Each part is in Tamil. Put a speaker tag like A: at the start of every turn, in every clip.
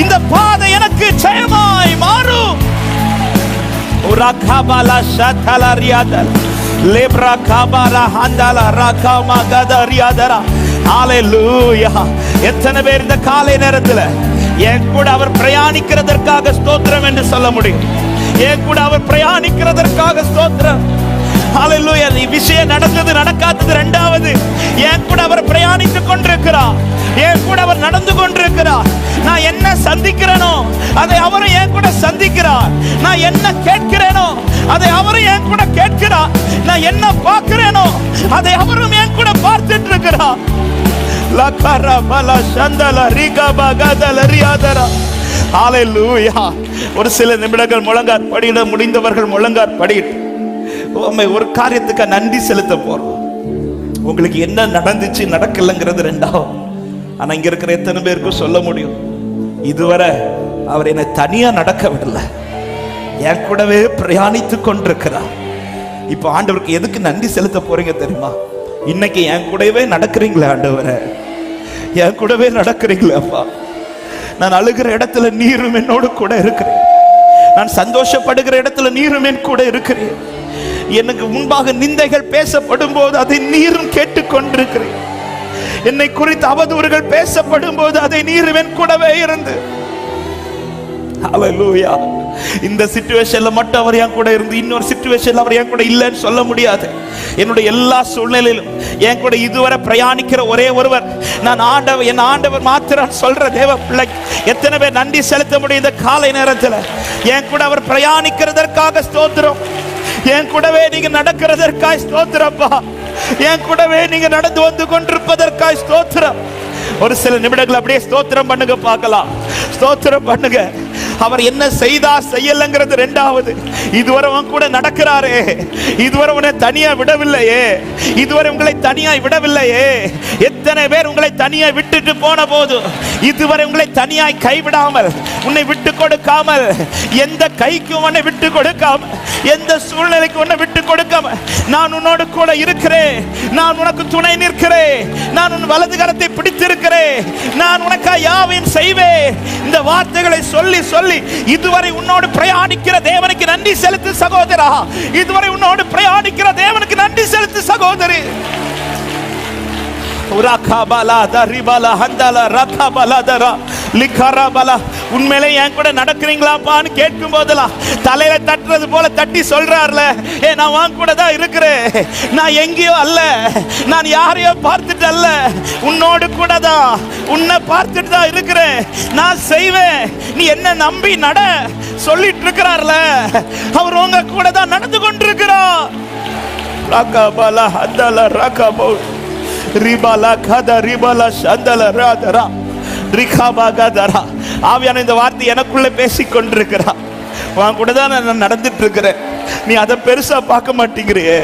A: இந்த பாதை எனக்கு ஜெயமாய் மாறும் Urakabala shatala riadala. Lebra kabala handala rakama gadariadara. Hallelujah. எத்தனை பேர் இந்த காலை நேரத்தில் என் கூட அவர் பிரயாணிக்கிறதற்காக ஸ்தோத்திரம் என்று சொல்ல முடியும் என் கூட அவர் பிரயாணிக்கிறதற்காக ஸ்தோத்திரம் ஹalleluya நீ விஷயம் நடந்தது நடக்காதது ரெண்டாவது. என் கூட அவர் பிரயாணித்துக் கொண்டிருக்கிறார். என் கூட அவர் நடந்து கொண்டிருக்கிறார். நான் என்ன சந்திக்கிறேனோ அதை அவரும் என் கூட சந்திக்கிறார். நான் என்ன கேட்கிறேனோ அதை அவரும் என் கூட கேட்கிறார். நான் என்ன பார்க்கிறேனோ அதை அவரும் என் கூட பார்த்துட்டு இருக்கிறார் லக்கர பல சந்தல ரிகப கதல ரியாதரா. ஹalleluya ஒரு சில நிமிடங்கள் முழங்கார் படியிட முடிந்தவர்கள் முழங்கார் படியிட்டு உண்மை ஒரு காரியத்துக்கு நன்றி செலுத்த போறோம். உங்களுக்கு என்ன நடந்துச்சு நடக்கலைங்கிறது ரெண்டாவது. ஆனா இங்க இருக்கிற எத்தனை பேருக்கும் சொல்ல முடியும். இதுவரை அவர் என்னை தனியா நடக்க விடல என் கூடவே பிரயாணித்து கொண்டிருக்கிறார். இப்போ ஆண்டவருக்கு எதுக்கு நன்றி செலுத்த போறீங்க தெரியுமா? இன்னைக்கு என் கூடவே நடக்கிறீங்களே ஆண்டவரை. என் கூடவே நடக்கிறீங்களே அப்பா. நான் அழுகிற இடத்துல நீரும் என்னோடு கூட இருக்கிறேன். நான் சந்தோஷப்படுகிற இடத்துல நீரும் என் கூட இருக்கிறேன். எனக்கு முன்பாக நிந்தைகள் பேசப்படும் போது அதை நீரும் கேட்டுக்கொண்டிருக்கிறேன். என்னை குறித்து அவதூறுகள் பேசப்படும் போது அதை நீரும் என் கூடவே இருந்து. அலலூயா இந்த சிச்சுவேஷன்ல மட்டும் அவர் என் கூட இருந்து இன்னொரு சிச்சுவேஷன்ல அவர் என் கூட இல்லைன்னு சொல்ல முடியாது. என்னுடைய எல்லா சூழ்நிலையிலும் என் கூட இதுவரை பிரயாணிக்கிற ஒரே ஒருவர் நான் ஆண்டவர் என் ஆண்டவர் மாத்திரம் சொல்ற தேவ பிள்ளை. எத்தனை பேர் நன்றி செலுத்த முடியும் இந்த காலை நேரத்தில்? என் கூட அவர் பிரயாணிக்கிறதற்காக ஸ்தோத்திரம். என் கூடவே நீங்க நடக்கிறதற்காய் ஸ்தோத்திரப்பா. என் கூடவே நீங்க நடந்து வந்து கொண்டிருப்பதற்காய் ஸ்தோத்திரம். ஒரு சில நிமிடங்கள் அப்படியே ஸ்தோத்திரம் பண்ணுங்க பார்க்கலாம். ஸ்தோத்திரம் பண்ணுங்க. அவர் என்ன செய்தா செய்யலங்கிறது ரெண்டாவது. இதுவரை உன் கூட நடக்கிறாரே. இதுவரை உன்னை தனியா விடவில்லையே. இதுவரை உங்களை தனியாய் விடவில்லையே. எத்தனை பேர் உங்களை தனியாய் விட்டுட்டு போன போது இதுவரை உங்களை தனியாய் கைவிடாமல் உன்னை விட்டு கொடுக்காமல் எந்த கைக்கும் உன்னை விட்டு கொடுக்காம எந்த சூழ்நிலைக்கு உன்னை விட்டு கொடுக்காம நான் உன்னோடு கூட இருக்கிறேன். நான் உனக்கு துணை நிற்கிறேன். நான் உன் வலது கரத்தை பிடித்திருக்கிறேன். நான் உனக்கா யாவையும் செய்வேன். இந்த வார்த்தைகளை சொல்லி சொல்லி இதுவரை உன்னோடு பிரயாணிக்கிற தேவனுக்கு நன்றி செலுத்து சகோதரா. இதுவரை உன்னோடு பிரயாணிக்கிற தேவனுக்கு நன்றி செலுத்து சகோதரி. உராகாபாலா ஹந்தல ஹந்தாலா ரகாபாலா தரா லிகாராபாலா உண்மையில என் கூட நடக்கிறீங்களாப்பான்னு கேட்கும் போதெல்லாம் தலையில தட்டுறது போல தட்டி சொல்றாருல. ஏ நான் வாங்க கூட தான் இருக்கிறேன். நான் எங்கேயோ அல்ல. நான் யாரையோ பார்த்துட்டு அல்ல. உன்னோடு கூட தான். உன்னை பார்த்துட்டு தான் இருக்கிறேன். நான் செய்வேன். நீ என்ன நம்பி நட. சொல்லிட்டு இருக்கிறார்ல. அவர் உங்க கூட தான் நடந்து கொண்டிருக்கிறார். ராகாபாலா ராக்கா பவுல் ரிபாலா கதா ரிபாலா சந்தல ராதரா. ரிகாபா கதரா. ஆவியான இந்த வார்த்தை எனக்குள்ளே பேசிக் கொண்டிருக்கிறா உன் கூட தான் நான் நடந்துட்டு இருக்கிறேன் நீ அதை பெருசாக பார்க்க மாட்டேங்கிறியே.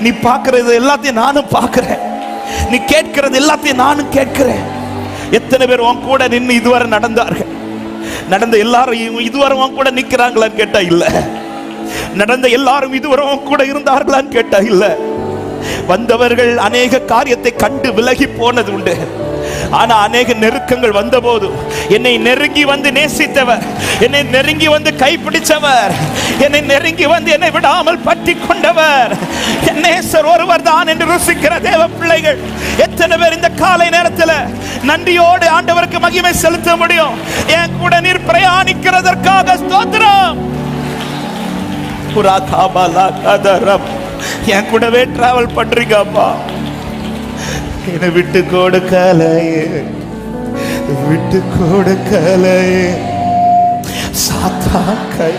A: நீ பார்க்கறது எல்லாத்தையும் நானும் பார்க்குறேன். நீ கேட்கிறது எல்லாத்தையும் நானும் கேட்கிறேன். எத்தனை பேர் உன் கூட நின்று இதுவரை நடந்தார்கள்? நடந்த எல்லாரும் இதுவரை உன் கூட நிற்கிறாங்களான்னு கேட்டா இல்லை. நடந்த எல்லாரும் இதுவரை உன் கூட இருந்தார்களான்னு கேட்டா இல்ல. வந்தவர்கள் அநேக காரியத்தை கண்டு விலகி போனது உண்டு. ஆனா அநேக நெருக்கங்கள் வந்தபோது என்னை நெருங்கி வந்து நேசித்தவர். என்னை நெருங்கி வந்து கைப்பிடிச்சவர். என்னை நெருங்கி வந்து என்னை விடாமல் பற்றி கொண்டவர் நேசர் ஒருவர் தான் என்று ருசிக்கிற தேவ பிள்ளைகள் எத்தனை பேர் இந்த காலை நேரத்தில் நன்றியோடு ஆண்டவருக்கு மகிமை செலுத்த முடியும்? என் கூட நீர் பிரயாணிக்கிறதற்காக ஸ்தோத்திரம். புரா காபாலா கதரம். என் கூடவே டிராவல் பண்றீங்கப்பா. என்னை விட்டு கொடுக்கலையே. விட்டு கொடுக்கலையே. சாத்தா கை.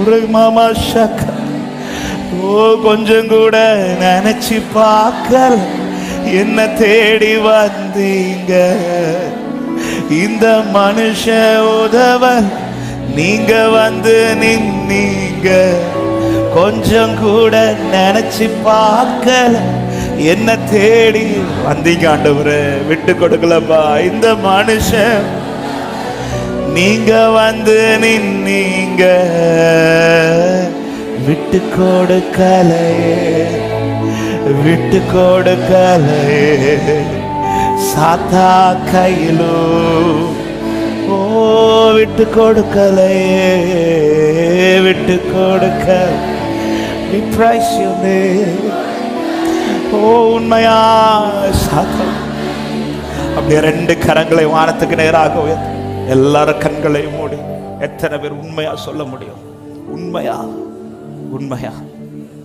A: ஒரு மாமா ஷக்க ஓ கொஞ்சம் கூட நினைச்சு பார்க்கல. என்ன தேடி வந்தீங்க. இந்த மனுஷ உதவ நீங்க வந்து நின்னீங்க. கொஞ்சம் கூட நினைச்சு பார்க்கல. என்ன தேடி வந்தீங்க ஆண்டவரே விட்டு கொடுக்கலப்பா. இந்த மனுஷன் நீங்க வந்து நின்னீங்க. விட்டு கொடுக்கலையே விட்டு கொடுக்கலையே. சாத்தா கையிலோ ஓ விட்டு கொடுக்கலையே விட்டு கொடுக்க. We praise your name. ஓ உண்மையா சாத்தம் அப்படியே ரெண்டு கரங்களை வானத்துக்கு நேராக உயர்த்தி. எல்லாரும் கண்களையும் மூடி எத்தனை பேர் உண்மையா சொல்ல முடியும்? உண்மையா? உண்மையா?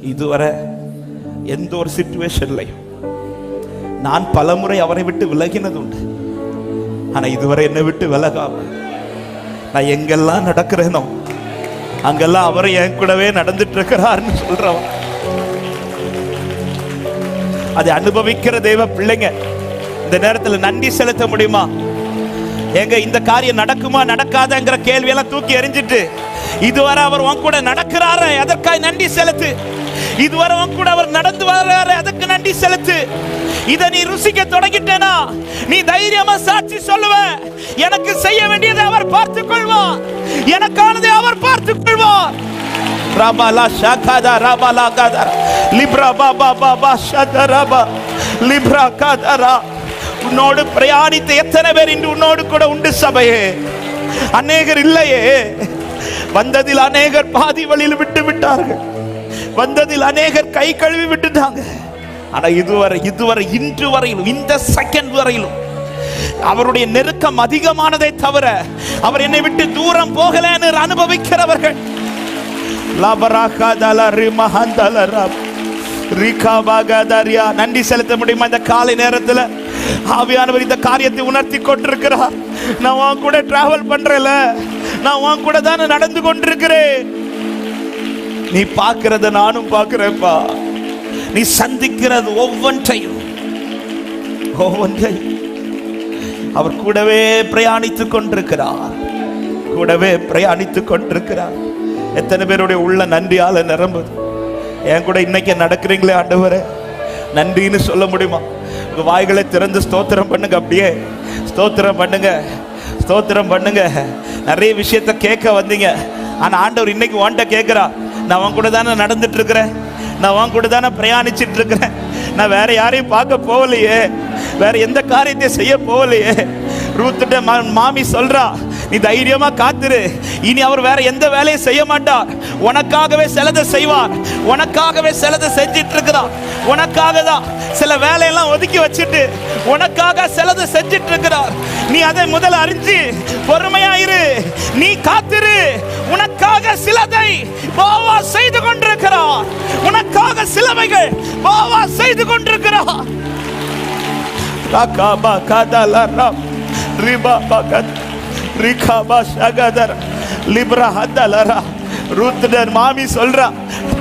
A: இதுவரை எந்த ஒரு சுச்சுவேஷன்லையும் நான் பலமுறை அவரை விட்டு விலகினது உண்டு ஆனா இதுவரை என்னை விட்டு விலகாம நான் எங்கெல்லாம் நடக்கிறேனோ அங்கெல்லாம் அவர் என் கூடவே நடந்துட்டு இருக்கிறார்னு சொல்றவன். அதை அனுபவிக்கிற தெய்வ பிள்ளைங்க இந்த நேரத்தில் நன்றி செலுத்த முடியுமா? எங்க இந்த காரியம் நடக்குமா நடக்காதங்கிற கேள்வியெல்லாம் தூக்கி எறிஞ்சிட்டு இதுவரை அவர் உன் கூட நடக்கிறாரு அதற்காய் நன்றி செலுத்து. இதுவரை உன் கூட அவர் நடந்து வர்றாரு அதுக்கு நன்றி செலுத்து. இதை நீ ருசிக்க தொடங்கிட்டேனா? நீ தைரியமா சாட்சி சொல்லுவ. எனக்கு செய்ய வேண்டியதை அவர் பார்த்துக் கொள்வார் எனக்கானதை அவர் பார்த்துக் கொள்வார் Rabala Shakada Rabala காதா லிப்ரா Baba Baba Shadaraba லிப்ரா Kadara உன்னோடு பிரயாணித்த எத்தனை பேர் இன்று உன்னோடு கூட உண்டு சபையே? அநேகர் இல்லையே. வந்ததில் அநேகர் பாதி வழியில் விட்டு விட்டார்கள். வந்ததில் அநேகர் கை கழுவி விட்டுட்டாங்க. ஆனா இதுவரை இதுவரை இன்று வரையிலும் இந்த செகண்ட் வரையிலும் அவருடைய நெருக்கம் அதிகமானதை தவிர அவர் என்னை விட்டு தூரம் போகலன்னு அனுபவிக்கிறவர்கள் நன்றி செலுத்த முடியுமா இந்த காலை நேரத்துல? ஆவியானவர் இந்த காரியத்தை உணர்த்தி கொண்டிருக்கிறார். நான் உன் கூட டிராவல் பண்றேல நான் உன் கூட தானே நடந்து கொண்டிருக்கிறேன். நீ பார்க்கறத நானும் பார்க்கிறேன்ப்பா. நீ சந்திக்கிறது ஒவ்வொன்றையும். ஒவ்வொன்றையும். அவர் கூடவே பிரயாணித்துக் கொண்டிருக்கிறார். கூடவே பிரயாணித்துக் கொண்டிருக்கிறார். எத்தனை பேருடைய உள்ள நன்றியால நிரம்புது. என் கூட இன்னைக்கு நடக்கிறீங்களே ஆண்டவரே. நன்றின்னு சொல்ல முடியுமா? உங்க வாய்களை திறந்து ஸ்தோத்திரம் பண்ணுங்க அப்படியே. ஸ்தோத்திரம் பண்ணுங்க. ஸ்தோத்திரம் பண்ணுங்க. நிறைய விஷயத்த கேட்க வந்தீங்க. ஆனா ஆண்டவர் இன்னைக்கு உன்கிட்ட கேட்கிறா நான் உன் கூட தானே நடந்துட்டு இருக்கிறேன் நான் உன் கூட தானே பிரயாணிச்சிட்டு இருக்கிறேன் நான் வேற யாரையும் பார்க்க போகலையே. வேற எந்த காரியத்தையும் செய்ய போகலையே. ரூத்துட்ட மா- மாமி சொல்றா நீ தைரியமா காத்துரு. இனி அவர் வேற எந்த வேலையும் செய்ய மாட்டார். உனக்காகவே சிலதை செய்வார். உனக்காகவே சிலதை செஞ்சிட்டு இருக்கிறார் உனக்காக தான் சில வேலையெல்லாம் ஒதுக்கி வச்சுட்டு உனக்காக சிலதை செஞ்சிட்டு இருக்கிறார் நீ அதை முதல்ல அறிஞ்சு பொறுமையாயிரு நீ காத்திரு. உனக்காக சிலதை பாவா செய்து கொண்டிருக்கிறார். உனக்காக சிலவைகள் பாவா செய்து கொண்டிருக்கிறார். ராகாபா காதலரம் ரிபா பகத் ரிகாபா சகதர் லிப்ரா ஹதலரா ரூத்டர் மாமி சொல்றா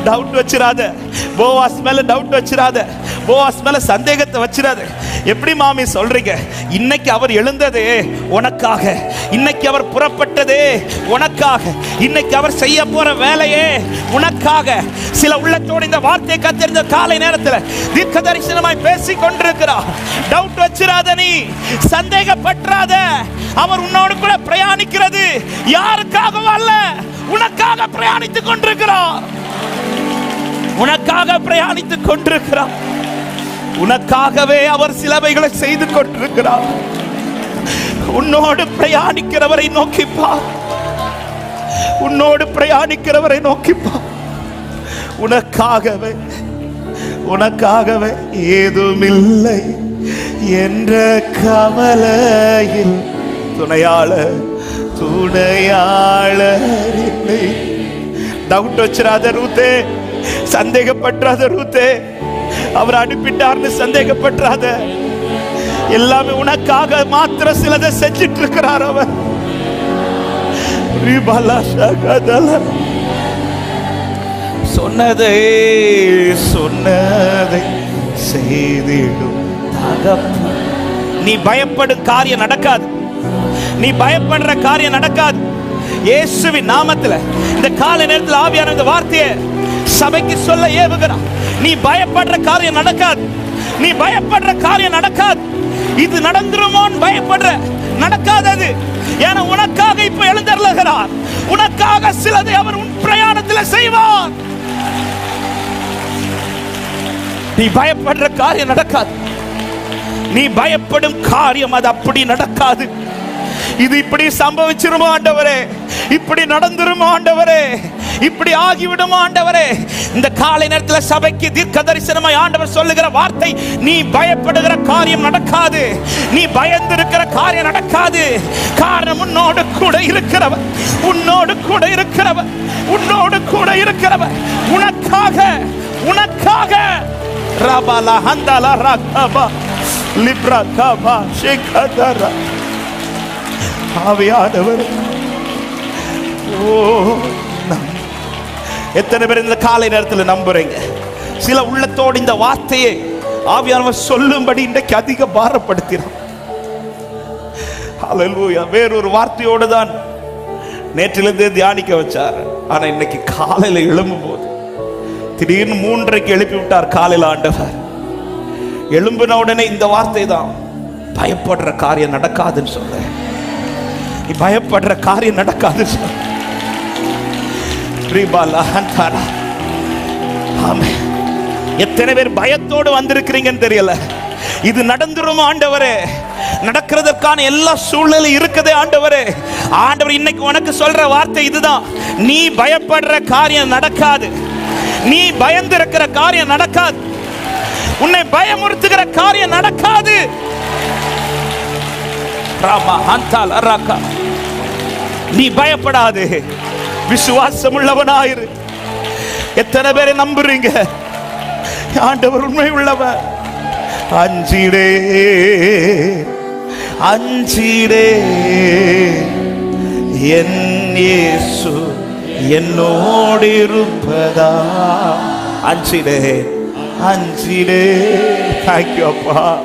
A: டவுட் வச்சிடாத போவாஸ் மேல டவுட் வச்சிடாத போவாஸ் மேல சந்தேகத்தை வச்சிடாத எப்படி மாமி சொல்றீங்க இன்னைக்கு அவர் எழுந்ததே உனக்காக. இன்னைக்கு அவர் புறப்பட்டதே உனக்காக. இன்னைக்கு அவர் செய்ய போற வேலையே உனக்காக. சில உள்ளத்தோடு இந்த வார்த்தை கத்திருந்த காலை நேரத்தில் தீர்க்க தரிசனமாய் பேசி கொண்டிருக்கிறார் டவுட் வச்சிராத நீ. சந்தேகப்பற்றாத. அவர் உன்னோடு கூட பிரயாணிக்கிறது. யாருக்காகவும் அல்ல. உனக்காக பிரயாணித்துக் கொண்டிருக்கிறார் உனக்காக பிரயாணித்துக் கொண்டிருக்கிறார் உனக்காகவே அவர் சிலவைகளை செய்து கொண்டிருக்கிறார். உன்னோடு பிரயாணிக்கிறவரை நோக்கிப்பா உன்னோடு பிரயாணிக்கிறவரை நோக்கிப்பா உனக்காகவே உனக்காகவே ஏதுமில்லை என்ற கவலையில் துணையாளர் துணையாளர் இல்லை. டவுட் வச்சிடாத ரூத்தே சந்தேகப்பற்றாத ரூத்தே. அவர் அனுப்பிட்டார்னு சந்தேகப்பட்டாத எல்லாமே உனக்காக மாத்திர சிலதை செஞ்சிட்டு இருக்கிறார் அவர் சொன்னதை சொன்னதை செய்திடும் நீ பயப்படும் காரியம் நடக்காது. நீ பயப்படுற காரியம் நடக்காது. இயேசுவின் நாமத்துல இந்த கால நேரத்தில் ஆவியான இந்த வார்த்தையை சபைக்கு சொல்ல ஏவுகிறான் நீ பயப்படுற காரியம் நடக்காது. நீ பயப்படுற காரியம் நடக்காது. இது நடந்துருமோன்னு பயப்படுற. நடக்காதது ஏன்னா உனக்காக இப்ப எழுந்தருளுகிறார். உனக்காக சிலதை அவர் உன் பிரயாணத்தில் செய்வார். நீ பயப்படுற காரியம் நடக்காது. நீ பயப்படும் காரியம் அது அப்படி நடக்காது. இது இப்படி சம்பவிச்சிருமா ஆண்டவரே? இப்படி நடந்துருமா ஆண்டவரே? இப்படி ஆகிவிடுமா ஆண்டவரே? இந்த காலை நேரத்தில் சபைக்கு தீர்க்க தரிசனமாய் ஆண்டவர் சொல்லுகிற வார்த்தை நீ பயப்படுகிற காரியம் நடக்காது. நீ பயந்திருக்கிற காரியம் நடக்காது. காரணம் உன்னோடு கூட இருக்கிறவர் உன்னோடு கூட இருக்கிறவர் உன்னோடு கூட இருக்கிறவர் உனக்காக உனக்காக. ரபாலா ஹந்தாலா ரகபா லிப்ரா கபா ஷேகதரா. ஆவியானவர் ஓ எத்தனை பேர் இந்த காலை நேரத்தில் நம்புறீங்க? சில உள்ளத்தோடு இந்த வார்த்தையை ஆவியானவர் சொல்லும்படி இன்றைக்கு அதிக பாரப்படுத்தினார் வேறொரு வார்த்தையோடு தான் நேற்றிலிருந்து தியானிக்க வச்சார். ஆனா இன்னைக்கு காலையில எழும்பும் போது திடீர்னு மூன்றைக்கு எழுப்பி விட்டார் காலையில் ஆண்டவர். எழும்பின உடனே இந்த வார்த்தை தான் பயப்படுற காரியம் நடக்காதுன்னு சொல்றேன். நீ பயப்படுற காரியம் நடக்காது. எத்தனை பேர் பயத்தோடு வந்திருக்கிறீங்கன்னு தெரியல. இது நடந்துரும் ஆண்டவரே. நடக்கிறதற்கான எல்லா சூழ்நிலை இருக்குதே ஆண்டவரே. ஆண்டவர் இன்னைக்கு உனக்கு சொல்ற வார்த்தை இதுதான். நீ பயப்படுற காரியம் நடக்காது. நீ பயந்திருக்கிற காரியம் நடக்காது. உன்னை பயமுறுத்துகிற காரியம் நடக்காது. ராமா அந்தால் அராக்கா நீ பயப்படாது. விசுவாசம் உள்ளவனாயிரு எத்தனை பேரை நம்புறீங்க? ஆண்டவர் உண்மை உள்ளவர். அஞ்சிடே. அஞ்சிடே. என் இயேசு என்னோடு இருப்பதா? அஞ்சிடே. அஞ்சிடே. தேங்க்யூ அப்பா.